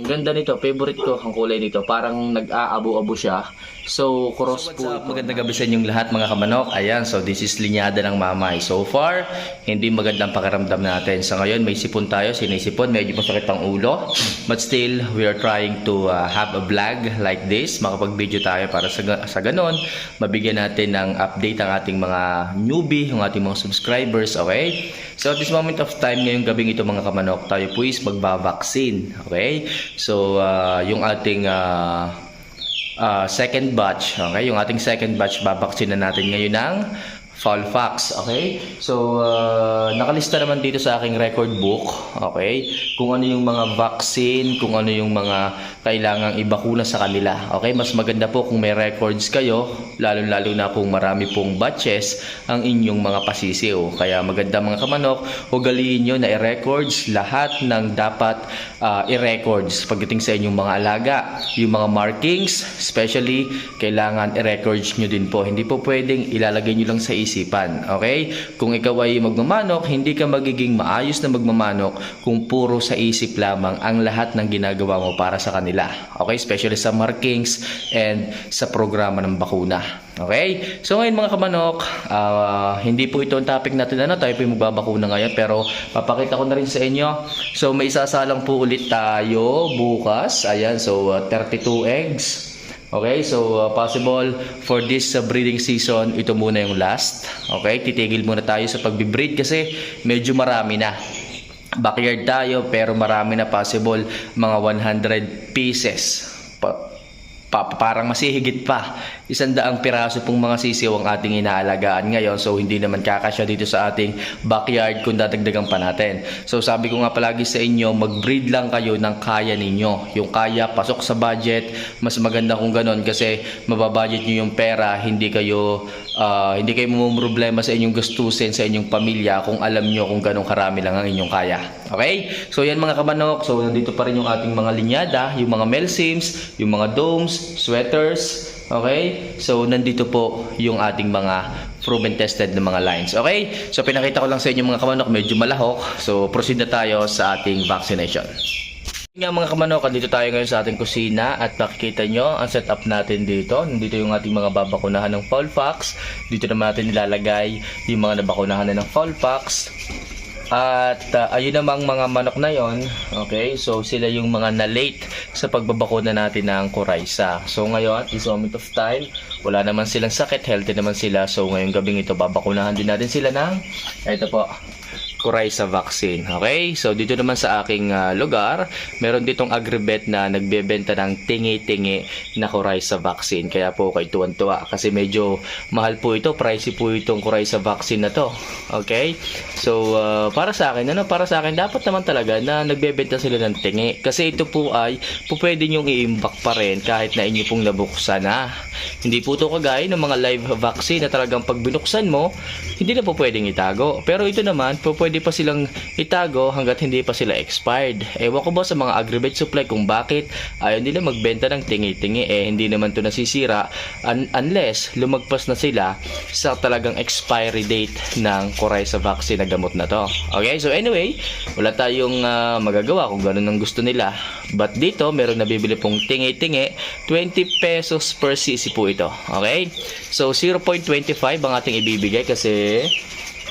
Ang ganda nito, favorite ko ang kulay nito. Parang nag-aabo-abo siya. So, cross po. ito. Magandang gabi sa inyong lahat mga kamanok. Ayan, so this is linyada ng mamay. So far, hindi magandang pakiramdam natin. Sa ngayon, may sipon tayo, sinisipon. Medyo masakit ang ulo. But still, we are trying to uh, have a vlog like this. Makapag-video tayo para sa, sa ganon. Mabigyan natin ng update ang ating mga newbie, ang ating mga subscribers. Okay? So at this moment of time, ngayong gabing ito mga kamanok, tayo po is magbabaksin. Okay? So, uh, yung ating uh, uh, second batch, okay? Yung ating second batch, babaksin na natin ngayon ng Falfax, okay? So, uh, nakalista naman dito sa aking record book, okay? Kung ano yung mga vaccine, kung ano yung mga kailangang ibakuna sa kanila, okay? Mas maganda po kung may records kayo, lalo-lalo na kung marami pong batches ang inyong mga pasisiw. Kaya maganda mga kamanok, ugaliin nyo na i-records lahat ng dapat uh, i-records pagdating sa inyong mga alaga. Yung mga markings, especially, kailangan i-records nyo din po. Hindi po pwedeng ilalagay nyo lang sa isipan. Okay? Kung ikaw ay magmamanok, hindi ka magiging maayos na magmamanok kung puro sa isip lamang ang lahat ng ginagawa mo para sa kanila. Okay? Especially sa markings and sa programa ng bakuna. Okay? So ngayon mga kamanok, ah, hindi po ito ang topic natin ano, tayo po yung magbabakuna ngayon pero papakita ko na rin sa inyo. So may isasalang po ulit tayo bukas. Ayan, so ah, 32 eggs. Okay, so uh, possible for this uh, breeding season, ito muna yung last. Okay, titigil muna tayo sa pagbe-breed kasi medyo marami na. Backyard tayo pero marami na possible mga 100 pieces. Pa- pa- parang masihigit pa. Isang daang piraso pong mga sisiw ang ating inaalagaan ngayon. So, hindi naman kakasya dito sa ating backyard kung dadagdagan pa natin. So, sabi ko nga palagi sa inyo, mag-breed lang kayo ng kaya ninyo. Yung kaya, pasok sa budget. Mas maganda kung ganon kasi mababudget nyo yung pera. Hindi kayo, ah, hindi kayo problema sa inyong gastusin sa inyong pamilya kung alam nyo kung ganong karami lang ang inyong kaya. Okay? So, yan mga kamanok. So, nandito pa rin yung ating mga linyada, yung mga melsims, yung mga domes, sweaters, Okay? So, nandito po yung ating mga proven tested na mga lines. Okay? So, pinakita ko lang sa inyo mga kamanok, medyo malahok. So, proceed na tayo sa ating vaccination. Nga mga kamanok, dito tayo ngayon sa ating kusina at makikita nyo ang setup natin dito. Nandito yung ating mga babakunahan ng Fowlpox. Dito naman natin nilalagay yung mga nabakunahan na ng Fowlpox. At uh, ayun namang mga manok na yon, okay? So sila yung mga na-late sa pagbabakuna natin ng Coryza. So ngayon, this moment of time, wala naman silang sakit, healthy naman sila. So ngayong gabing ito, babakunahan din natin sila ng, ito po, Coryza vaccine. Okay? So dito naman sa aking ah, lugar, meron ditong agribet na nagbebenta ng tingi-tingi na Coryza vaccine. Kaya po kay tuwan-tuwa kasi medyo mahal po ito, pricey po itong Coryza vaccine na to. Okay? So ah, para sa akin, ano para sa akin dapat naman talaga na nagbebenta sila ng tingi kasi ito po ay po pwede niyong i-imbak pa rin kahit na inyo pong nabuksan na. Hindi po ito kagaya ng mga live vaccine na talagang pag binuksan mo, hindi na po pwedeng itago. Pero ito naman, po pwede pa silang itago hanggat hindi pa sila expired. Ewan ko ba sa mga agri-vet supply kung bakit ayaw nila magbenta ng tingi-tingi eh hindi naman to nasisira un- unless lumagpas na sila sa talagang expiry date ng Coryza vaccine na gamot na to. Okay, so anyway, wala tayong ah, magagawa kung ganun ang gusto nila. But dito, meron nabibili pong tingi-tingi, 20 pesos per cc po ito. Okay? So 0.25 ang ating ibibigay kasi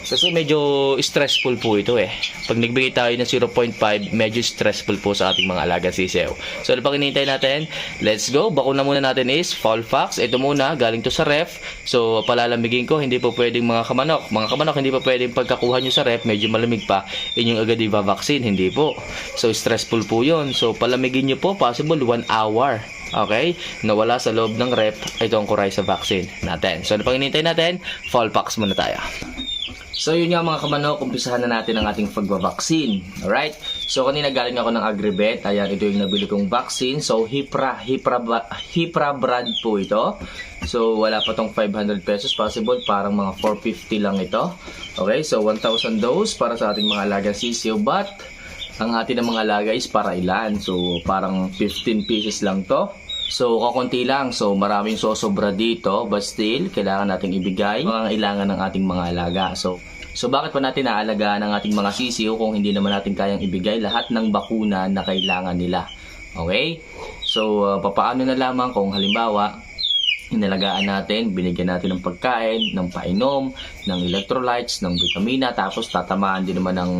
kasi medyo stressful po ito eh. Pag nagbigay tayo ng 0.5, medyo stressful po sa ating mga alaga sisew. So ano pang hinihintay natin? Let's go. Bakuna muna natin is Fowlfax. Ito muna, galing to sa ref. So palalamigin ko, hindi po pwedeng mga kamanok. Mga kamanok, hindi po pwedeng pagkakuha nyo sa ref, medyo malamig pa, inyong agad i-vaccine. Hindi po. So stressful po yun. So palamigin nyo po, possible 1 hour. Okay? Nawala sa loob ng rep, ito ang Coryza vaccine natin. So ano pang natin? Fowlfax muna tayo. So yun nga mga kamanok, umpisahan na natin ang ating pagba-vaccine. Alright? So kanina galing ako ng Agribet. Ayan, ito yung nabili kong vaccine. So Hipra, Hipra, Hipra brand po ito. So wala pa tong 500 pesos. Possible parang mga 450 lang ito. Okay, so 1,000 dose para sa ating mga alagang sisiyo. But ang ating ng mga alaga is para ilan. So parang 15 pieces lang to. So, kakunti lang. So, maraming sosobra dito. But still, kailangan nating ibigay ang ilangan ng ating mga alaga. So, so bakit pa natin naalagaan ang ating mga sisiyo kung hindi naman natin kayang ibigay lahat ng bakuna na kailangan nila? Okay? So, uh, papaano na lamang kung halimbawa, inalagaan natin, binigyan natin ng pagkain, ng painom, ng electrolytes, ng vitamina, tapos tatamaan din naman ng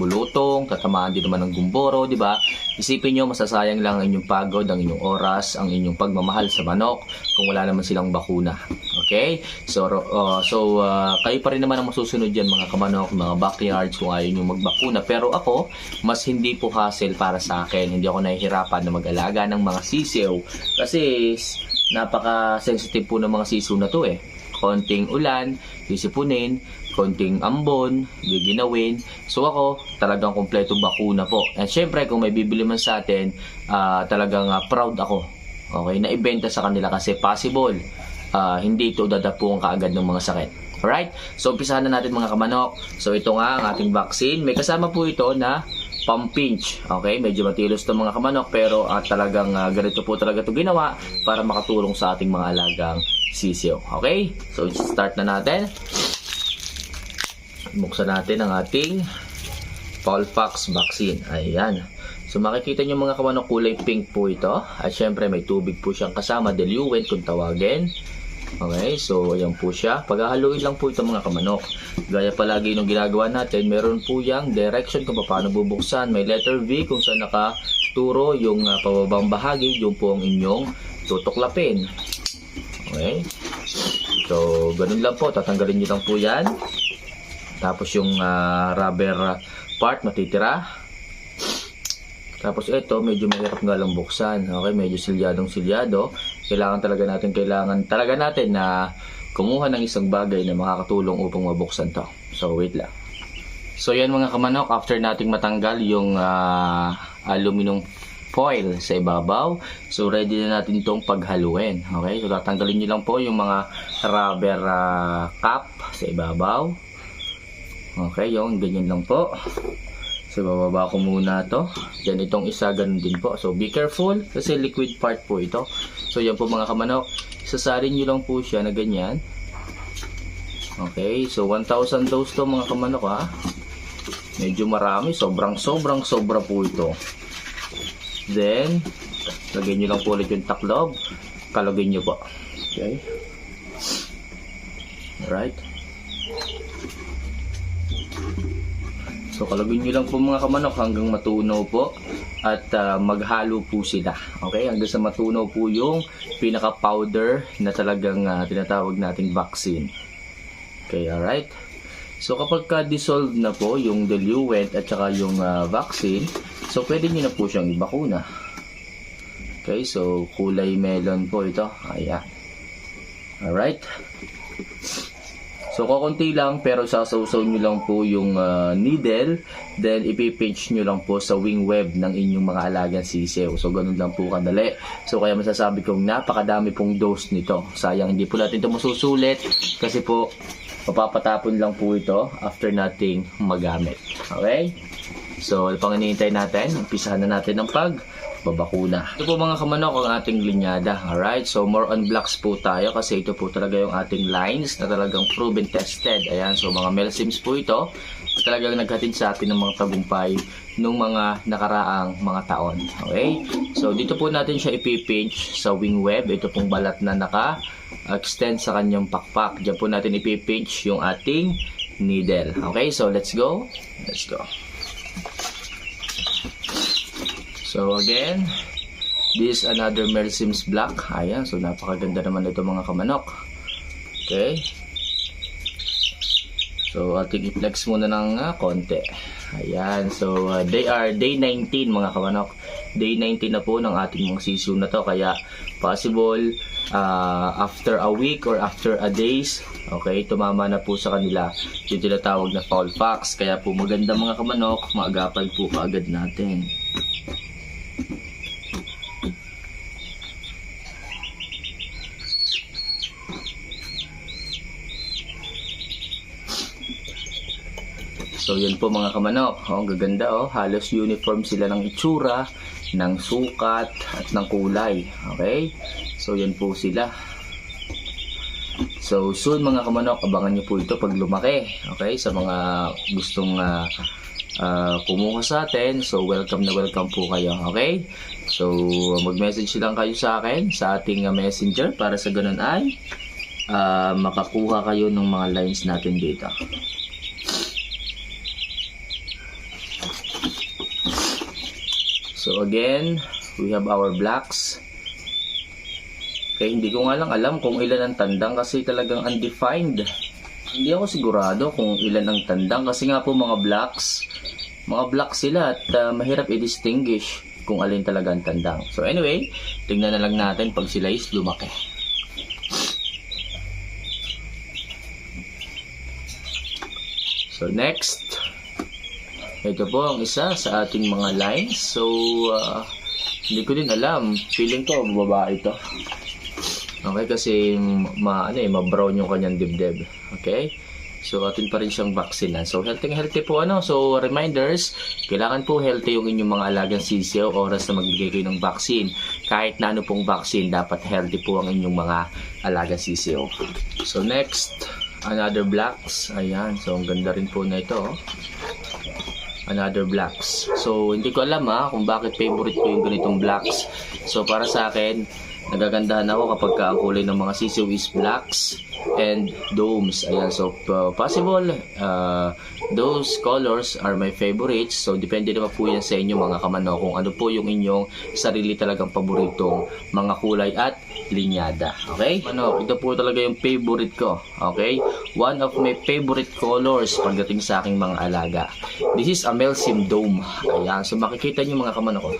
bulutong, tatamaan din naman ng gumboro, di ba? Isipin nyo, masasayang lang ang inyong pagod, ang inyong oras, ang inyong pagmamahal sa manok kung wala naman silang bakuna. Okay? So, uh, so uh, kayo pa rin naman ang masusunod yan mga kamanok, mga backyards kung ayaw nyo magbakuna. Pero ako, mas hindi po hassle para sa akin. Hindi ako nahihirapan na mag-alaga ng mga sisiw. Kasi napaka-sensitive po ng mga sisiw na to eh. Konting ulan, sisipunin, konting ambon, giginawin. So ako, talagang kompleto bakuna po. At syempre, kung may bibili man sa atin, ah, talagang ah, proud ako. Okay, na ibenta sa kanila kasi possible ah, hindi ito dadapuan kaagad ng mga sakit. Alright? So, umpisahan na natin mga kamanok. So, ito nga ang ating vaccine. May kasama po ito na pampinch. Okay? Medyo matilos to mga kamanok pero at talagang ah, ganito po talaga ito ginawa para makatulong sa ating mga alagang sisiyo. Okay? So, start na natin. Buksan natin ang ating Paulfax vaccine. Ayan. So makikita nyo mga kamanok kulay pink po ito. At syempre may tubig po siyang kasama, diluent kung tawagin. Okay, so ayan po siya. Paghahaluin lang po ito mga kamanok. Gaya palagi nung ginagawa natin, meron po yung direction kung paano bubuksan. May letter V kung saan nakaturo yung uh, pababang bahagi, yung po ang inyong tutuklapin. Okay. So, ganun lang po. Tatanggalin nyo lang po yan. Tapos yung ah, rubber part matitira. Tapos ito, medyo mahirap nga lang buksan. Okay, medyo silyadong silyado. Kailangan talaga natin, kailangan talaga natin na kumuha ng isang bagay na makakatulong upang mabuksan to. So, wait lang. So, yan mga kamanok, after nating matanggal yung ah, aluminum foil sa ibabaw. So, ready na natin itong paghaluin. Okay, so tatanggalin nyo lang po yung mga rubber ah, cap sa ibabaw. Okay, yung ganyan lang po. So, bababa ko muna to. Yan, itong isa, ganun din po. So, be careful kasi liquid part po ito. So, yan po mga kamanok. Sasalin nyo lang po siya na ganyan. Okay, so 1,000 dose to mga kamanok ha. Medyo marami. Sobrang, sobrang, sobra po ito. Then, lagyan nyo lang po ulit yung taklob. Kalagyan nyo po. Okay. Alright. So kalagyan nyo lang po mga kamanok hanggang matunaw po at ah, maghalo po sila. Okay, hanggang sa matunaw po yung pinaka powder na talagang ah, tinatawag nating vaccine. Okay, alright. So kapag ka-dissolve na po yung diluent at saka yung ah, vaccine, so pwede nyo na po siyang ibakuna. Okay, so kulay melon po ito. Ayan. Alright. So, kukunti lang pero sasawsaw nyo lang po yung ah, needle then ipipinch nyo lang po sa wing web ng inyong mga alagang sisiw. So, ganun lang po kadali. So, kaya masasabi kong napakadami pong dose nito. Sayang hindi po natin ito masusulit kasi po mapapatapon lang po ito after nating magamit. Okay? So, ano pang natin? Umpisahan na natin ng pag babakuna. Ito po mga kamanok ang ating linyada. Alright, so more on blocks po tayo kasi ito po talaga yung ating lines na talagang proven tested. Ayan, so mga Melsims po ito talagang naghatid sa atin ng mga tagumpay nung mga nakaraang mga taon. Okay? So dito po natin siya ipipinch sa wing web. Ito pong balat na naka extend sa kanyang pakpak. Diyan po natin ipipinch yung ating needle. Okay, so let's go. Let's go. So again, this is another Mersims Black. Ayan, so napakaganda naman ito mga kamanok. Okay. So ating i-flex muna ng ah, konti. Ayan, so uh, they are day 19 mga kamanok. Day 19 na po ng ating sisiw na to. Kaya possible uh, after a week or after a days, okay, tumama na po sa kanila yung tinatawag na foul fox. Kaya po maganda mga kamanok, maagapan po kaagad natin. So yun po mga kamanok, oh, gaganda oh, halos uniform sila ng itsura, ng sukat at ng kulay. Okay? So yan po sila. So soon mga kamanok, abangan niyo po ito pag lumaki. Okay? Sa mga gustong ah, ah, kumuha sa atin. So, welcome na welcome po kayo. Okay? So, mag-message lang kayo sa akin sa ating ah, messenger para sa ganun ay ah, makakuha kayo ng mga lines natin dito. So again, we have our blacks. Okay, hindi ko nga lang alam kung ilan ang tandang kasi talagang undefined. Hindi ako sigurado kung ilan ang tandang kasi nga po mga blacks, mga blacks sila at uh, mahirap i-distinguish kung alin talaga ang tandang. So anyway, tingnan na lang natin pag sila is lumaki. So next, ito po ang isa sa ating mga lines. So, ah, hindi ko din alam. Feeling ko, babae ito. Okay, kasi ma, ano eh, ma-brown yung kanyang dibdib. Okay? So, atin pa rin siyang vaksinan. So, healthy healthy po ano. So, reminders, kailangan po healthy yung inyong mga alagang sisiyo oras na magbigay kayo ng vaccine. Kahit na ano pong vaccine, dapat healthy po ang inyong mga alagang sisiyo. So, next, another blacks. Ayan. So, ang ganda rin po na ito. oh another blacks. So, hindi ko alam ha kung bakit favorite ko yung ganitong blacks. So, para sa akin, nagagandahan ako kapag ka ang kulay ng mga sisiw is blacks and domes. Ayan, so uh, possible, uh, those colors are my favorites. So, depende naman po yan sa inyo mga kamano kung ano po yung inyong sarili talagang paboritong mga kulay at linyada. Okay? Ano, ito po talaga yung favorite ko. Okay? One of my favorite colors pagdating sa aking mga alaga. This is a Melsim Dome. Ayan. So makikita nyo mga kamano ko.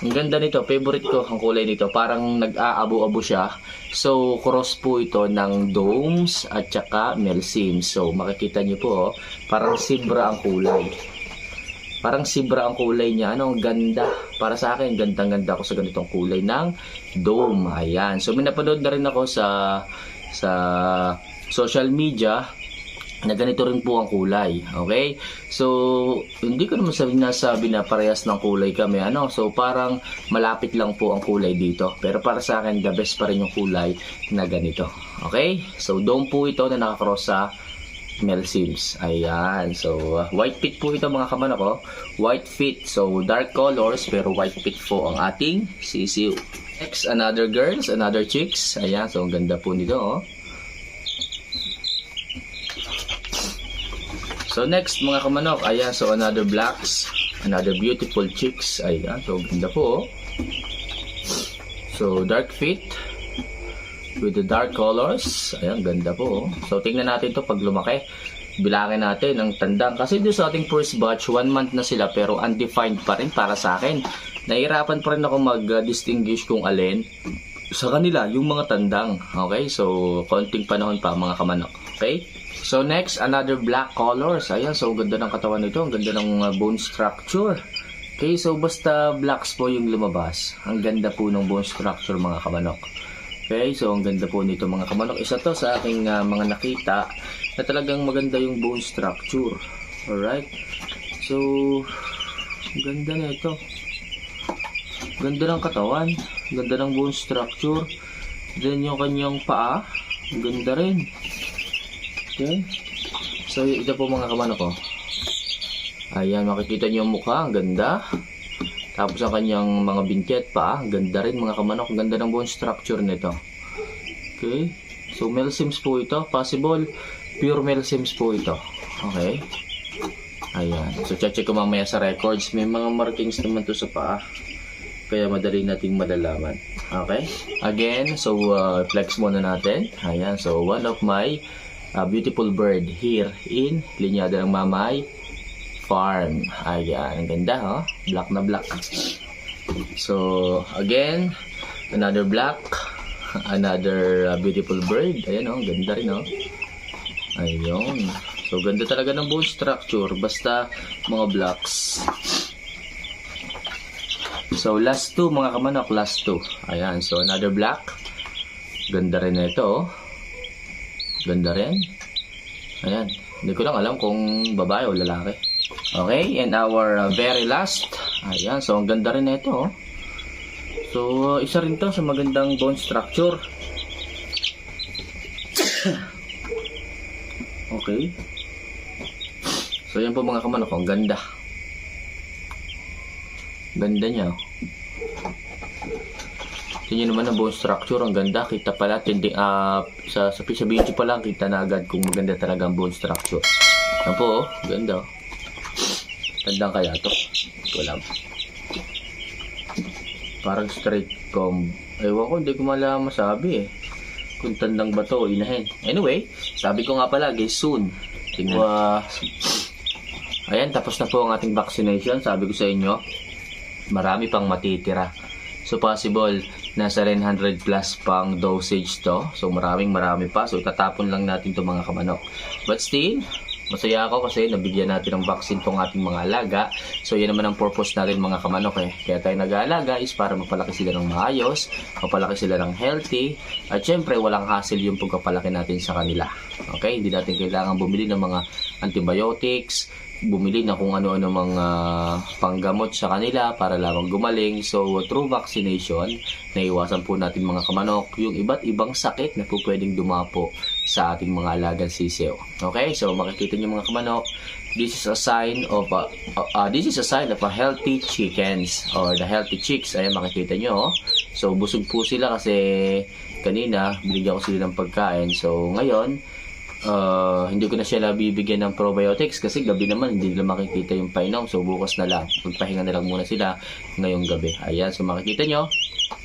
Ang ganda nito. Favorite ko ang kulay nito. Parang nag-aabo-abo siya. So, cross po ito ng domes at saka Melsim. So, makikita nyo po, oh, parang zebra ang kulay. Parang zebra ang kulay niya. Ano, ang ganda. Para sa akin, gandang-ganda ako sa ganitong kulay ng dome. Ayan. So, may napanood na rin ako sa sa social media na ganito rin po ang kulay. Okay? So, hindi ko naman sabi nasabi na parehas ng kulay kami. Ano? So, parang malapit lang po ang kulay dito. Pero para sa akin, the best pa rin yung kulay na ganito. Okay? So, dome po ito na nakakross sa Mel Sims. Ayan. So, uh, white feet po ito mga kaman ako. White feet. So, dark colors pero white feet po ang ating sisiw. Next, another girls, another chicks. Ayan. So, ang ganda po nito. Oh. So, next mga kamanok. Ayan. So, another blacks. Another beautiful chicks. Ayan. So, ganda po. Oh. So, dark feet with the dark colors. Ayan, ganda po. oh. So, tingnan natin to pag lumaki. Bilangin natin ang tandang. Kasi doon sa ating first batch, one month na sila pero undefined pa rin para sa akin. Nahirapan pa rin ako mag-distinguish kung alin sa kanila, yung mga tandang. Okay? So, konting panahon pa mga kamanok. Okay? So, next, another black colors. Ayan, so ganda ng katawan nito. Ang ganda ng uh, bone structure. Okay, so basta blacks po yung lumabas. Ang ganda po ng bone structure mga kamanok. Okay, so ang ganda po nito mga kamanok. Isa to sa aking uh, mga nakita na talagang maganda yung bone structure. Alright? So, ganda na ito. Ganda ng katawan. Ganda ng bone structure. Then yung kanyang paa. Ganda rin. Okay? So, ito po mga kamanok ko. Ayan, makikita niyo yung mukha. Ang ganda. Tapos ang kanyang mga binti at paa, ganda rin mga kamanok. Ganda ng bone structure nito. Okay. So, male sims po ito. Possible, pure male sims po ito. Okay. Ayan. So, check ko mamaya sa records. May mga markings naman to sa paa. Kaya madali nating malalaman. Okay. Again, so, uh, flex muna natin. Ayan. So, one of my uh, beautiful bird here in Linyada ng Mamay farm. Ayan, ang ganda, oh. Black na black. So, again, another black, another uh, beautiful bird. Ayan, oh, ganda rin, oh. Ayun. So, ganda talaga ng bone structure. Basta mga blacks. So, last two, mga kamanok, last two. Ayan, so another black. Ganda rin na ito, oh. Ganda rin. Ayan. Hindi ko lang alam kung babae o lalaki. Okay, and our uh, very last. Ayan, so ang ganda rin na ito. Oh. So, isa rin to sa magandang bone structure. okay. So yan po mga kamanok, ang ganda. Ganda niya. oh. Tingnan naman ang bone structure, ang ganda. Kita pala, tinding, ah, sa, sa, sa video pa lang, kita na agad kung maganda talaga ang bone structure. Yan po, oh, ganda. oh. Tandang kaya to. Alam. Parang straight comb. Ewan ko, hindi ko malaman masabi eh. Kung tandang ba to inahin. Anyway, sabi ko nga pala, guys, soon. Tingnan. Uh, ayan, tapos na po ang ating vaccination. Sabi ko sa inyo, marami pang matitira. So possible, nasa 900 plus pang dosage to. So maraming marami pa. So itatapon lang natin to mga kamanok. But still, masaya ako kasi nabigyan natin ng vaccine tong ating mga alaga. So yan naman ang purpose natin mga kamanok eh. Kaya tayo nag-aalaga is para mapalaki sila ng maayos, mapalaki sila ng healthy, at syempre walang hassle yung pagkapalaki natin sa kanila. Okay, hindi natin kailangan bumili ng mga antibiotics, bumili na kung ano-ano mga panggamot sa kanila para lamang gumaling. So, through vaccination, naiwasan po natin mga kamanok yung iba't ibang sakit na po pwedeng dumapo sa ating mga alagang sisiw. Okay? So, makikita niyo mga kamanok, this is a sign of a, uh, uh, this is a sign of a healthy chickens or the healthy chicks. Ayan, makikita niyo. oh. So, busog po sila kasi kanina, binigyan ko sila ng pagkain. So, ngayon, Uh, hindi ko na sila bibigyan ng probiotics kasi gabi naman hindi nila makikita yung painom so bukas na lang magpahinga na lang muna sila ngayong gabi ayan so makikita nyo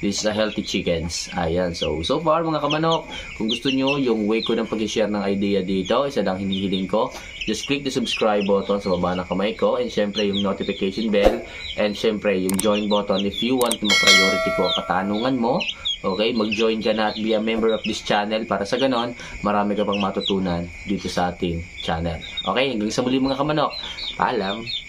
this is a healthy chickens ayan so so far mga kamanok kung gusto nyo yung way ko ng pag-share ng idea dito isa lang hinihiling ko just click the subscribe button sa baba ng kamay ko and syempre yung notification bell and syempre yung join button if you want na priority ko ang katanungan mo Okay, mag-join ka na at be a member of this channel para sa ganon, marami ka pang matutunan dito sa ating channel. Okay, hanggang sa muli mga kamanok. Paalam!